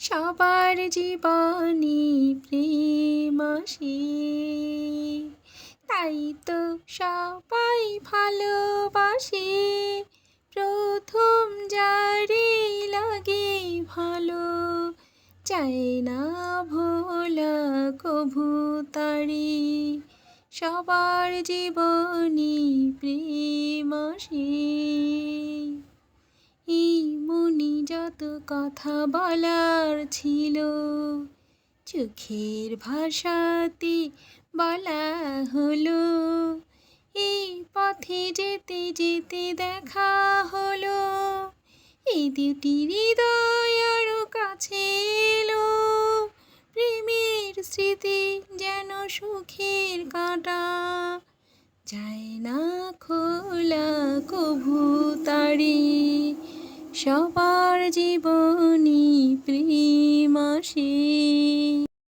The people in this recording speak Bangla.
সবার জীবনে প্রেম আসে তাই তো সবাই ভালোবাসে, প্রথম যারে লাগে ভালো। চায় না ভোলা কভু তারে, সবার জীবনে প্রেম যত কথা বলার ছিল। চোখের ভাষাতে বলা হলো, এই পথে যেতে যেতে দেখা হলো। এই দুটি হৃদয় আরও কাছে এলো। প্রেমের স্মৃতি যেন সুখের কাঁটা। যায় না খোলা কভু তারে। সবার জীবনী প্রেম আসে।